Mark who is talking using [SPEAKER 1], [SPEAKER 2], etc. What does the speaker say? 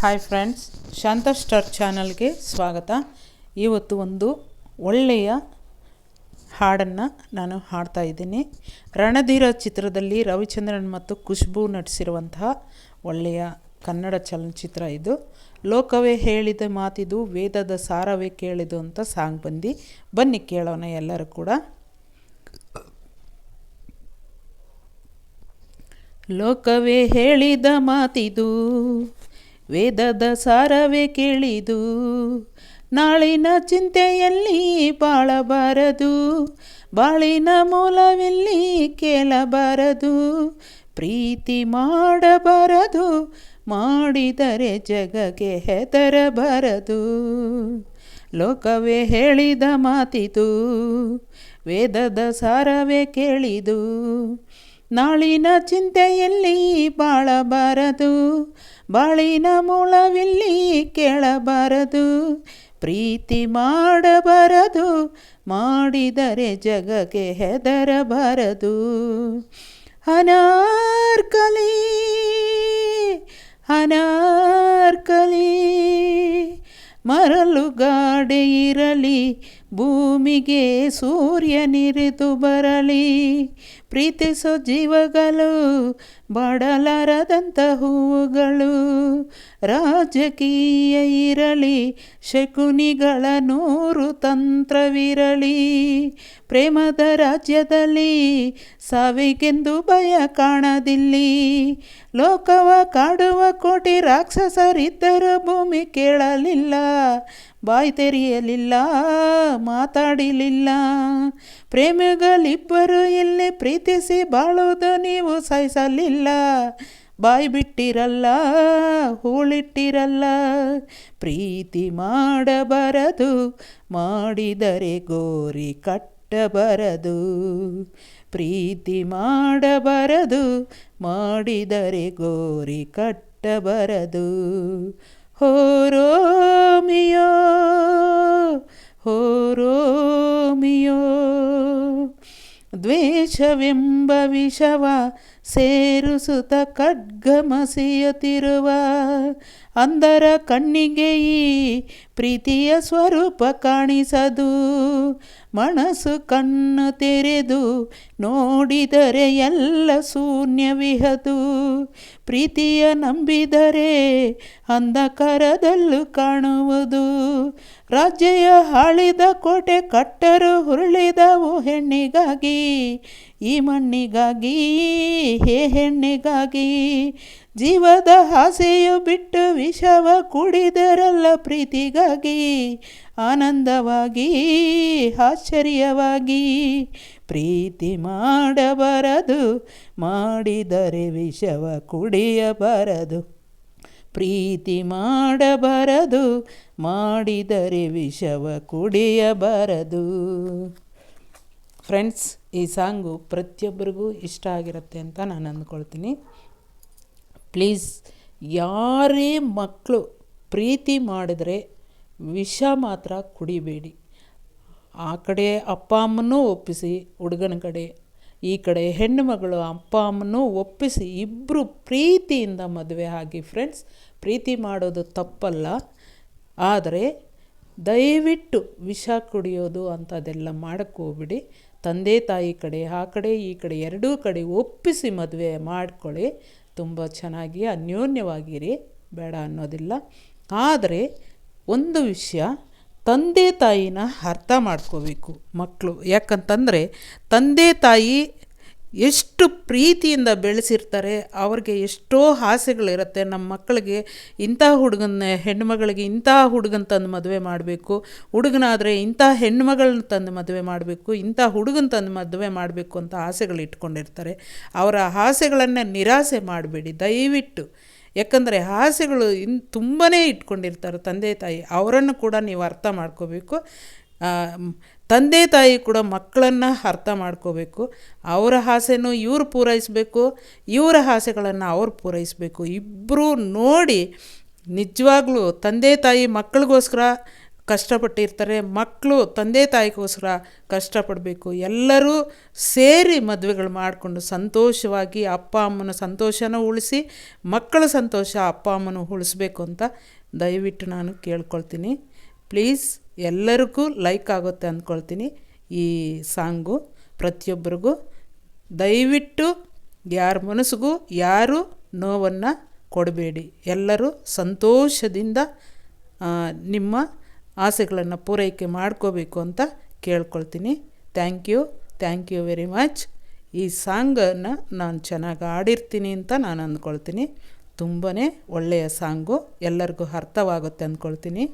[SPEAKER 1] Hi friends ಶಾಂತ star ಚಾನಲ್ಗೆ ಸ್ವಾಗತ. ಇವತ್ತು ಒಂದು ಒಳ್ಳೆಯ ಹಾಡನ್ನು ನಾನು ಹಾಡ್ತಾ ಇದ್ದೀನಿ. ರಣಧೀರ ಚಿತ್ರದಲ್ಲಿ ರವಿಚಂದ್ರನ್ ಮತ್ತು ಖುಷ್ಬು ನಟಿಸಿರುವಂತಹ ಒಳ್ಳೆಯ ಕನ್ನಡ ಚಲನಚಿತ್ರ ಇದು. ಲೋಕವೇ ಹೇಳಿದ ಮಾತಿದು, ವೇದದ ಸಾರವೇ ಕೇಳಿದು ಅಂತ ಸಾಂಗ್ ಬಂದು. ಬನ್ನಿ ಕೇಳೋಣ ಎಲ್ಲರೂ ಕೂಡ. ಲೋಕವೇ ಹೇಳಿದ ಮಾತಿದು ವೇದದ ಸಾರವೇ ಕೇಳಿದು, ನಾಳಿನ ಚಿಂತೆಯಲ್ಲಿ ಬಾಳಬಾರದು, ಬಾಳಿನ ಮೂಲವೆಲ್ಲಿ ಕೇಳಬಾರದು, ಪ್ರೀತಿ ಮಾಡಬಾರದು, ಮಾಡಿದರೆ ಜಗಕ್ಕೆ ಹೆದರಬಾರದು. ಲೋಕವೇ ಹೇಳಿದ ಮಾತಿದು, ವೇದದ ಸಾರವೇ ಕೇಳಿದು ನಾಳಿನ ಚಿಂತೆಯಲ್ಲಿ ಬಾಳಬಾರದು, ಬಾಳಿನ ಮೂಲವಿಲ್ಲಿ ಕೇಳಬಾರದು, ಪ್ರೀತಿ ಮಾಡಬಾರದು, ಮಾಡಿದರೆ ಜಗಕ್ಕೆ ಹೆದರಬಾರದು. ಅನಾರ್ಕಲಿ ಅನಾರ್ಕಲಿ, ಮರಳುಗಾಡೆ ಇರಲಿ ಭೂಮಿಗೆ ಸೂರ್ಯನಿರಿದು ಬರಲಿ. ಪ್ರೀತಿಸೋ ಜೀವಗಳು, ಬಡಲಾರದಂಥ ಹೂವುಗಳು. ರಾಜಕೀಯ ಇರಲಿ, ಶಕುನಿಗಳ ನೂರು ತಂತ್ರವಿರಲಿ. ಪ್ರೇಮದ ರಾಜ್ಯದಲ್ಲಿ ಸಾವಿಗೆಂದು ಭಯ ಕಾಣದಿಲ್ಲಿ. ಲೋಕವ ಕಾಡುವ ಕೋಟಿ ರಾಕ್ಷಸರಿದ್ದರೂ ಭೂಮಿ ಕೇಳಲಿಲ್ಲ, ಬಾಯಿ ತೆರೆಯಲಿಲ್ಲ, ಮಾತಾಡಲಿಲ್ಲ. ಪ್ರೇಮಿಗಳಿಬ್ಬರು ಇಲ್ಲಿ ಪ್ರೀತಿಸಿ ಬಾಳುವುದು ನೀವು ಸಹಿಸಲಿಲ್ಲ. ಬಾಯಿ ಬಿಟ್ಟಿರಲ್ಲ, ಹೂಳಿಟ್ಟಿರಲ್ಲ. ಪ್ರೀತಿ ಮಾಡಬಾರದು, ಮಾಡಿದರೆ ಗೋರಿ ಕಟ್ಟಬಾರದು ಪ್ರೀತಿ ಮಾಡಬರದು ಮಾಡಿದರೆ ಗೋರಿ ಕಟ್ಟಬರದು. ಹೋರೋಮಿಯೋ ಹೋರೋಮಿಯೋ ದ್ವೇ ದ್ವೇಷವೆಂಬ ವಿಷವ ಸೇರುಸುತ ಖಡ್ಗಮಸಿಯುತ್ತಿರುವ ಅಂದರ ಕಣ್ಣಿಗೆ ಈ ಪ್ರೀತಿಯ ಸ್ವರೂಪ ಕಾಣಿಸದು. ಮನಸ್ಸು ಕಣ್ಣು ತೆರೆದು ನೋಡಿದರೆ ಎಲ್ಲ ಶೂನ್ಯವಿಹದು ಪ್ರೀತಿಯ ನಂಬಿದರೆ ಅಂಧಕಾರದಲ್ಲೂ ಕಾಣುವುದು. ರಾಜ್ಯ ಹಾಳಿದ ಕೋಟೆ ಕಟ್ಟರು ಹುರುಳಿದವು ಹೆಣ್ಣಿಗಾಗಿ. ಈ ಮಣ್ಣಿಗಾಗಿ, ಹೇ ಹೆಣ್ಣಿಗಾಗಿ ಜೀವದ ಹಾಸೆಯು ಬಿಟ್ಟು ವಿಷವ ಕುಡಿದರಲ್ಲ ಪ್ರೀತಿಗಾಗಿ, ಆನಂದವಾಗಿ, ಆಶ್ಚರ್ಯವಾಗಿ ಪ್ರೀತಿ ಮಾಡಬಾರದು, ಮಾಡಿದರೆ ವಿಷವ ಕುಡಿಯಬಾರದು. ಪ್ರೀತಿ ಮಾಡಬಾರದು, ಮಾಡಿದರೆ ವಿಷವ ಕುಡಿಯಬಾರದು. ಫ್ರೆಂಡ್ಸ್ ಈ ಸಾಂಗು ಪ್ರತಿಯೊಬ್ಬರಿಗೂ ಇಷ್ಟ ಆಗಿರುತ್ತೆ ಅಂತ ನಾನು ಅಂದ್ಕೊಳ್ತೀನಿ. ಪ್ಲೀಸ್, ಯಾರೇ ಮಕ್ಕಳು ಪ್ರೀತಿ ಮಾಡಿದರೆ ವಿಷ ಮಾತ್ರ ಕುಡಿಬೇಡಿ. ಆ ಕಡೆ ಅಪ್ಪ ಅಮ್ಮನೂ ಒಪ್ಪಿಸಿ, ಹುಡುಗನ ಕಡೆ. ಈ ಕಡೆ ಹೆಣ್ಣು ಮಗಳು ಅಪ್ಪ ಅಮ್ಮನೂ ಒಪ್ಪಿಸಿ ಇಬ್ಬರು ಪ್ರೀತಿಯಿಂದ ಮದುವೆ ಆಗಿ. ಫ್ರೆಂಡ್ಸ್, ಪ್ರೀತಿ ಮಾಡೋದು ತಪ್ಪಲ್ಲ. ಆದರೆ ದಯವಿಟ್ಟು ವಿಷ ಕುಡಿಯೋದು ಅಂಥದ್ದೆಲ್ಲ ಮಾಡೋಕ್ಕೆ ಹೋಗ್ಬಿಡಿ. ತಂದೆ, ತಾಯಿ ಕಡೆ, ಆ ಕಡೆ, ಈ ಕಡೆ ಎರಡೂ ಕಡೆ ಒಪ್ಪಿಸಿ ಮದುವೆ ಮಾಡ್ಕೊಳ್ಳಿ. ತುಂಬ ಚೆನ್ನಾಗಿ, ಅನ್ಯೋನ್ಯವಾಗಿರಿ. ಬೇಡ ಅನ್ನೋದಿಲ್ಲ. ಆದರೆ ಒಂದು ವಿಷಯ, ತಂದೆ, ತಾಯಿನ ಅರ್ಥ ಮಾಡ್ಕೋಬೇಕು ಮಕ್ಕಳು ಯಾಕಂತಂದರೆ ತಂದೆ, ತಾಯಿ ಎಷ್ಟು ಪ್ರೀತಿಯಿಂದ ಬೆಳೆಸಿರ್ತಾರೆ, ಅವ್ರಿಗೆ ಎಷ್ಟೋ ಆಸೆಗಳಿರುತ್ತೆ. ನಮ್ಮ ಮಕ್ಕಳಿಗೆ ಇಂಥ ಹುಡುಗನ ಹೆಣ್ಮಗಳಿಗೆ ಇಂಥ ಹುಡುಗನ ತಂದು ಮದುವೆ ಮಾಡಬೇಕು. ಹುಡುಗನಾದರೆ ಇಂಥ ಹೆಣ್ಮಗಳನ್ನ ತಂದು ಮದುವೆ ಮಾಡಬೇಕು, ಇಂಥ ಹುಡುಗನ ತಂದು ಮದುವೆ ಮಾಡಬೇಕು ಅಂತ ಆಸೆಗಳು ಇಟ್ಕೊಂಡಿರ್ತಾರೆ. ಅವರ ಆಸೆಗಳನ್ನು ನಿರಾಸೆ ಮಾಡಬೇಡಿ, ದಯವಿಟ್ಟು. ಯಾಕಂದರೆ ಆಸೆಗಳು ಇನ್ ತುಂಬಾ ಇಟ್ಕೊಂಡಿರ್ತಾರೆ ತಂದೆ ತಾಯಿ. ಅವರನ್ನು ಕೂಡ ನೀವು ಅರ್ಥ ಮಾಡ್ಕೋಬೇಕು. ತಂದೆ ತಾಯಿ ಕೂಡ ಮಕ್ಕಳನ್ನು ಅರ್ಥ ಮಾಡ್ಕೋಬೇಕು. ಅವರ ಆಸೆನೂ ಇವ್ರು ಪೂರೈಸಬೇಕು, ಇವರ ಆಸೆಗಳನ್ನು ಅವ್ರು ಪೂರೈಸಬೇಕು. ಇಬ್ಬರೂ ನೋಡಿ ನಿಜವಾಗ್ಲೂ ತಂದೆ ತಾಯಿ ಮಕ್ಕಳಿಗೋಸ್ಕರ ಕಷ್ಟಪಟ್ಟಿರ್ತಾರೆ, ಮಕ್ಕಳು ತಂದೆ ತಾಯಿಗೋಸ್ಕರ ಕಷ್ಟಪಡಬೇಕು. ಎಲ್ಲರೂ ಸೇರಿ ಮದುವೆಗಳು ಮಾಡಿಕೊಂಡು ಸಂತೋಷವಾಗಿ ಅಪ್ಪ ಅಮ್ಮನ ಸಂತೋಷನೂ ಉಳಿಸಿ ಮಕ್ಕಳ ಸಂತೋಷ ಅಪ್ಪ ಅಮ್ಮನೂ ಉಳಿಸ್ಬೇಕು ಅಂತ ದಯವಿಟ್ಟು ನಾನು ಕೇಳ್ಕೊಳ್ತೀನಿ. ಪ್ಲೀಸ್ ಎಲ್ಲರಿಗೂ ಲೈಕ್ ಆಗುತ್ತೆ ಅಂದ್ಕೊಳ್ತೀನಿ ಈ ಸಾಂಗು ಪ್ರತಿಯೊಬ್ಬರಿಗೂ. ದಯವಿಟ್ಟು ಯಾರ ಮನಸ್ಸಿಗೂ ಯಾರು ನೋವನ್ನು ಕೊಡಬೇಡಿ. ಎಲ್ಲರೂ ಸಂತೋಷದಿಂದ ನಿಮ್ಮ ಆಸೆಗಳನ್ನು ಪೂರೈಕೆ ಮಾಡ್ಕೋಬೇಕು ಅಂತ ಕೇಳ್ಕೊಳ್ತೀನಿ. Thank you thank you very much ಈ ಸಾಂಗನ್ನು ನಾನು ಚೆನ್ನಾಗಿ ಆಡಿರ್ತೀನಿ ಅಂತ ನಾನು ಅಂದ್ಕೊಳ್ತೀನಿ. ತುಂಬಾ ಒಳ್ಳೆಯ ಸಾಂಗು, ಎಲ್ಲರಿಗೂ ಅರ್ಥವಾಗುತ್ತೆ ಅಂದ್ಕೊಳ್ತೀನಿ